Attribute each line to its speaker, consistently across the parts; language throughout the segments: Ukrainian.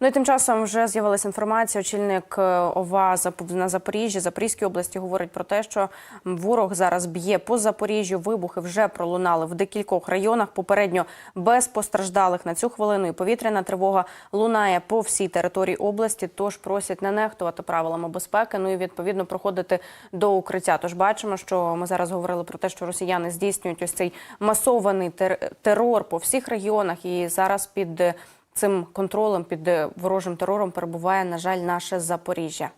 Speaker 1: Ну і тим часом вже з'явилася інформація. Очільник е, ОВА на Запоріжжі, Запорізькій області говорить про те, що ворог зараз б'є по Запоріжжю. Вибухи вже пролунали в декількох районах. Попередньо без постраждалих на цю хвилину. І повітряна тривога лунає по всій території області. Тож просять не нехтувати правилами безпеки. Ну і відповідно проходити до укриття. Тож бачимо, що ми зараз говорили про те, що росіяни здійснюють ось цей масований тер- терор по всіх регіонах. І зараз під е, цим контролем під е, ворожим терором перебуває, на жаль, наше Запоріжжя.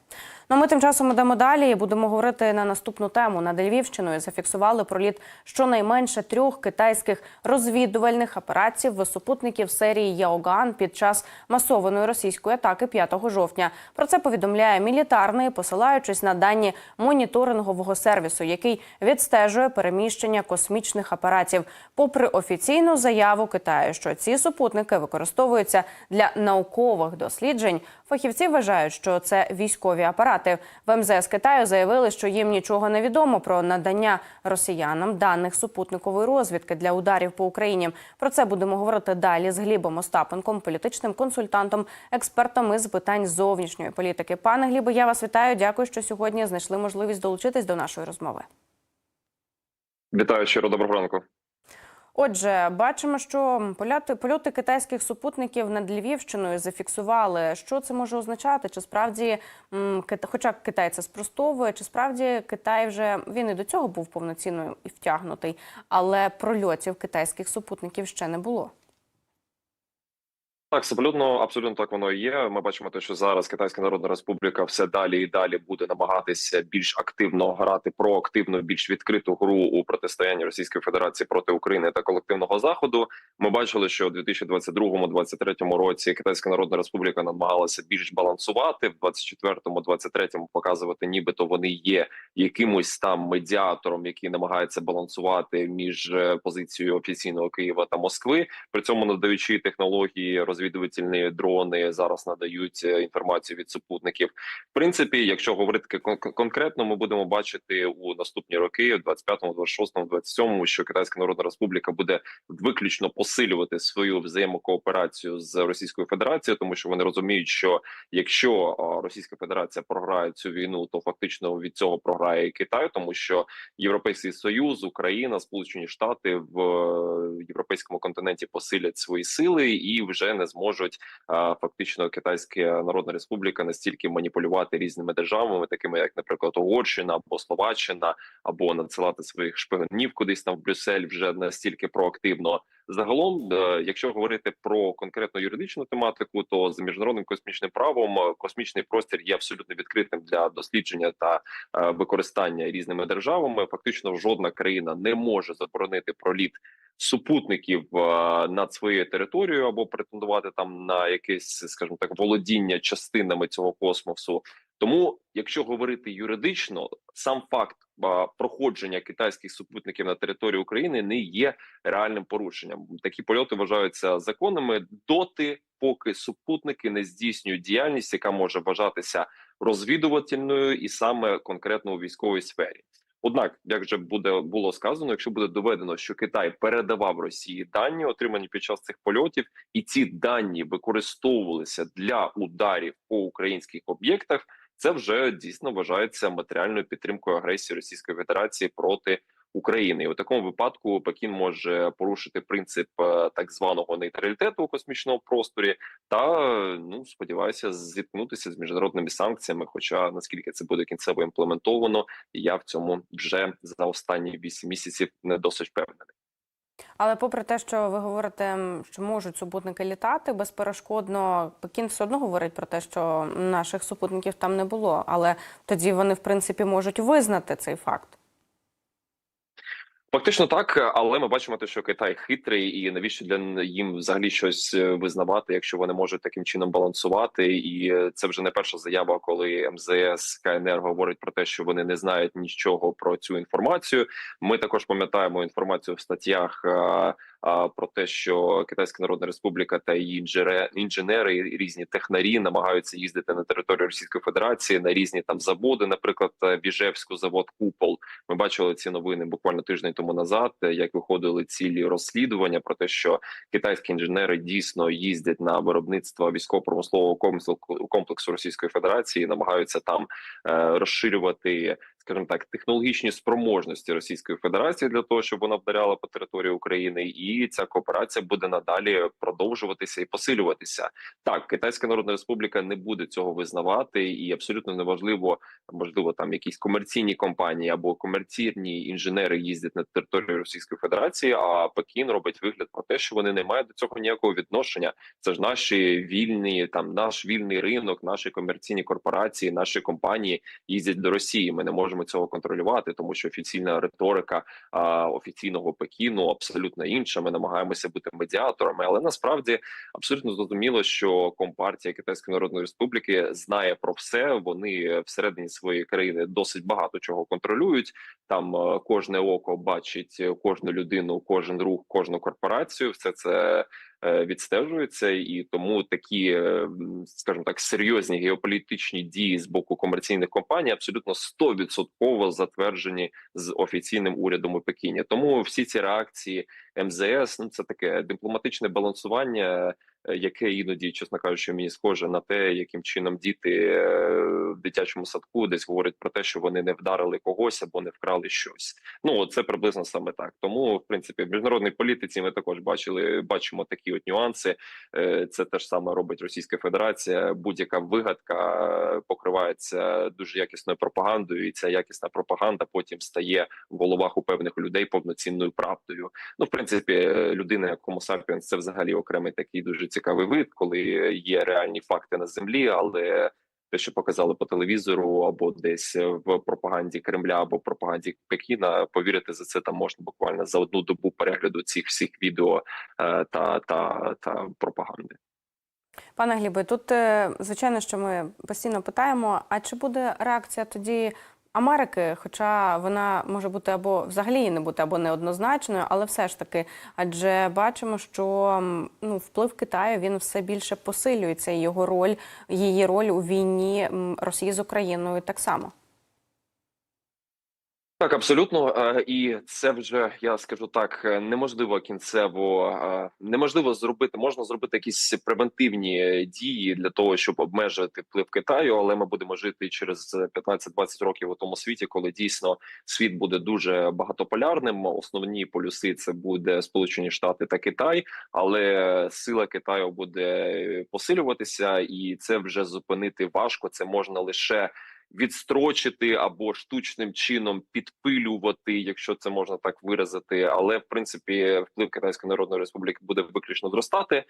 Speaker 1: Ну, ми тим часом йдемо далі і будемо говорити на наступну тему. Над Львівщиною зафіксували проліт щонайменше трьох китайських розвідувальних операцій в супутників серії Яоган під час масованої російської атаки 5 жовтня. Про це повідомляє мілітарний, посилаючись на дані моніторингового сервісу, який відстежує переміщення космічних апаратів. Попри офіційну заяву Китаю, що ці супутники використовуються для наукових досліджень, фахівці вважають, що це військові апарати. В МЗС Китаю заявили, що їм нічого не відомо про надання росіянам даних супутникової розвідки для ударів по Україні. Про це будемо говорити далі з Глібом Остапенком, політичним консультантом, експертом із питань зовнішньої політики. Пане Глібе, я вас вітаю. Дякую, що сьогодні знайшли можливість долучитись до нашої розмови.
Speaker 2: Вітаю щиро доброго ранку.
Speaker 1: Отже, бачимо, що польоти, польоти китайських супутників над Львівщиною зафіксували. Що це може означати? Чи справді, хоча Китай це спростовує, чи справді Китай вже він і до цього був повноцінно і втягнутий, але прольотів китайських супутників ще не було.
Speaker 2: Так, абсолютно, абсолютно так воно і є. Ми бачимо те, що зараз Китайська Народна Республіка все далі і далі буде намагатися більш активно грати проактивну, більш відкриту гру у протистоянні Російської Федерації проти України та колективного заходу. Ми бачили, що у 2022-2023 році Китайська Народна Республіка намагалася більш балансувати в 2024-2023 показувати, нібито вони є якимось там медіатором, який намагається балансувати між е, позицією офіційного Києва та Москви, при цьому надаючи технології розвідувальні дрони зараз надають е, інформацію від супутників. В принципі, якщо говорити кон- конкретно, ми будемо бачити у наступні роки, в 25-му, 26-му, 27-му, що Китайська Народна Республіка буде виключно посилювати свою взаємокооперацію з Російською Федерацією, тому що вони розуміють, що якщо Російська Федерація програє цю війну, то фактично від цього програє і Китай, тому що Європейський Союз, Україна, Сполучені Штати в е, європейському континенті посилять свої сили і вже не зможуть фактично Китайська Народна Республіка настільки маніпулювати різними державами, такими як, наприклад, Угорщина або Словаччина, або надсилати своїх шпигунів кудись там в Брюссель вже настільки проактивно. Загалом, е, якщо говорити про конкретну юридичну тематику, то за міжнародним космічним правом е, космічний простір є абсолютно відкритим для дослідження та е, використання різними державами. Фактично, жодна країна не може заборонити проліт супутників над своєю територією або претендувати там на якесь, скажімо так, володіння частинами цього космосу. Тому, якщо говорити юридично, сам факт проходження китайських супутників на території України не є реальним порушенням. Такі польоти вважаються законними доти, поки супутники не здійснюють діяльність, яка може вважатися розвідувальною і саме конкретно у військовій сфері. Однак, як вже буде було сказано, якщо буде доведено, що Китай передавав Росії дані, отримані під час цих польотів, і ці дані використовувалися для ударів по українських об'єктах, це вже дійсно вважається матеріальною підтримкою агресії Російської Федерації проти України. І у такому випадку Пекін може порушити принцип е, так званого нейтралітету у космічному просторі, та ну сподіваюся, зіткнутися з міжнародними санкціями. Хоча наскільки це буде кінцево імплементовано, я в цьому вже за останні 8 місяців не досить впевнений.
Speaker 1: Але попри те, що ви говорите, що можуть супутники літати безперешкодно, Пекін все одно говорить про те, що наших супутників там не було. Але тоді вони, в принципі, можуть визнати цей факт.
Speaker 2: Фактично так, але ми бачимо те, що Китай хитрий, і навіщо для їм взагалі щось е, визнавати, якщо вони можуть таким чином балансувати. І е, це вже не перша заява, коли МЗС КНР говорить про те, що вони не знають нічого про цю інформацію. Ми також пам'ятаємо інформацію в статтях е, про те, що Китайська Народна Республіка та її інженери і різні технарі намагаються їздити на територію Російської Федерації на різні там заводи, наприклад, е, в Іжевську завод Купол. Ми бачили ці новини буквально тиждень тому назад, е, як виходили цілі розслідування про те, що китайські інженери дійсно їздять на виробництво військово-промислового комплексу Російської Федерації, намагаються там е, розширювати, скажімо так, технологічні спроможності Російської Федерації для того, щоб вона вдаряла по території України, і ця кооперація буде надалі продовжуватися і посилюватися. Так, Китайська Народна Республіка не буде цього визнавати, і абсолютно неважливо, можливо, там якісь комерційні компанії або комерційні інженери їздять на територію Російської Федерації. А Пекін робить вигляд про те, що вони не мають до цього ніякого відношення. Це ж наші вільні, там наш вільний ринок, наші комерційні корпорації, наші компанії їздять до Росії. Ми не можемо цього контролювати, тому що офіційна риторика а, офіційного Пекіну абсолютно інша. Ми намагаємося бути медіаторами, але насправді абсолютно зрозуміло, що компартія Китайської Народної Республіки знає про все. Вони всередині своєї країни досить багато чого контролюють. Там е, кожне око бачить кожну людину, кожен рух, кожну корпорацію. Все це е, відстежується, і тому такі, е, скажімо так, серйозні геополітичні дії з боку комерційних компаній абсолютно стовідсотково затверджені з офіційним урядом у Пекіні. Тому всі ці реакції МЗС ну це таке дипломатичне балансування, яке іноді, чесно кажучи, мені схоже на те, яким чином діти е, в дитячому садку десь говорять про те, що вони не вдарили когось або не вкрали щось. Ну це приблизно саме так. Тому, в принципі, в міжнародній політиці ми також бачили, бачимо такі от нюанси. Е, Це те ж саме робить Російська Федерація. Будь-яка вигадка е, покривається дуже якісною пропагандою, і ця якісна пропаганда потім стає в головах у певних людей повноцінною правдою. Ну, в принципі, е, людина як Homo sapiens – це взагалі окремий такий дуже цікавий вид, коли є реальні факти на землі, але те, що показали по телевізору, або десь в пропаганді Кремля, або пропаганді Пекіна, повірити за це там можна буквально за одну добу перегляду цих всіх відео е, та, та, та пропаганди.
Speaker 1: Пане Глібе, тут е, звичайно, що ми постійно питаємо: а чи буде реакція тоді Америки? Хоча вона може бути або взагалі не бути, або неоднозначною, але все ж таки, адже бачимо, що ну, вплив Китаю він все більше посилюється, його роль, її роль у війні Росії з Україною так само.
Speaker 2: Так, абсолютно, Е, і це вже я скажу так, е, неможливо кінцево е, неможливо зробити. Можна зробити якісь превентивні дії для того, щоб обмежити вплив Китаю, але ми будемо жити через 15-20 років у тому світі, коли дійсно світ буде дуже багатополярним. Основні полюси це буде Сполучені Штати та Китай, але сила Китаю буде посилюватися, і це вже зупинити важко. Це можна лише відстрочити або штучним чином підпилювати, якщо це можна так виразити. Але в принципі вплив Китайської Народної Республіки буде виключно зростати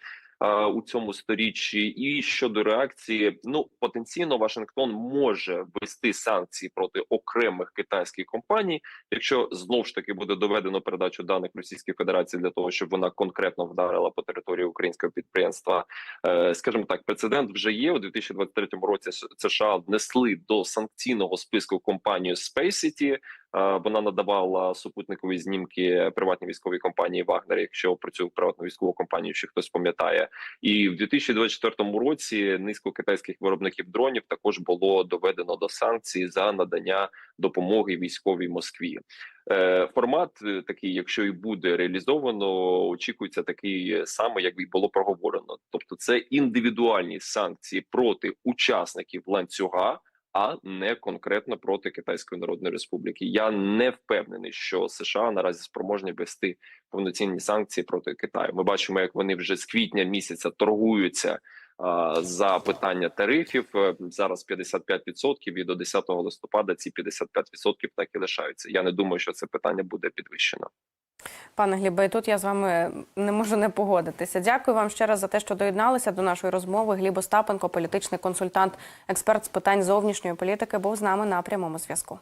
Speaker 2: е, у цьому сторіччі. І щодо реакції, ну потенційно Вашингтон може ввести санкції проти окремих китайських компаній, якщо знов ж таки буде доведено передачу даних Російській Федерації для того, щоб вона конкретно вдарила по території українського підприємства. Е, скажімо так, прецедент вже є у 2023 році. США внесли до санкційного списку компанію SpaceCity. Е, Вона надавала супутникові знімки приватній військовій компанії Вагнер, якщо працює в приватну військову компанію, чи хтось пам'ятає. І в 2024 році низку китайських виробників дронів також було доведено до санкцій за надання допомоги військовій Москві. Е, Формат е, такий, якщо і буде реалізовано, очікується такий самий, як і було проговорено. Тобто, це індивідуальні санкції проти учасників ланцюга. А не конкретно проти Китайської Народної Республіки. Я не впевнений, що США наразі спроможні вести повноцінні санкції проти Китаю. Ми бачимо, як вони вже з квітня місяця торгуються за питання тарифів. Е, Зараз 55% і до 10 листопада ці 55% так і лишаються. Я не думаю, що це питання буде підвищено.
Speaker 1: Пане Глібе, тут я з вами не можу не погодитися. Дякую вам ще раз за те, що доєдналися до нашої розмови. Гліб Остапенко, політичний консультант, експерт з питань зовнішньої політики, був з нами на прямому зв'язку.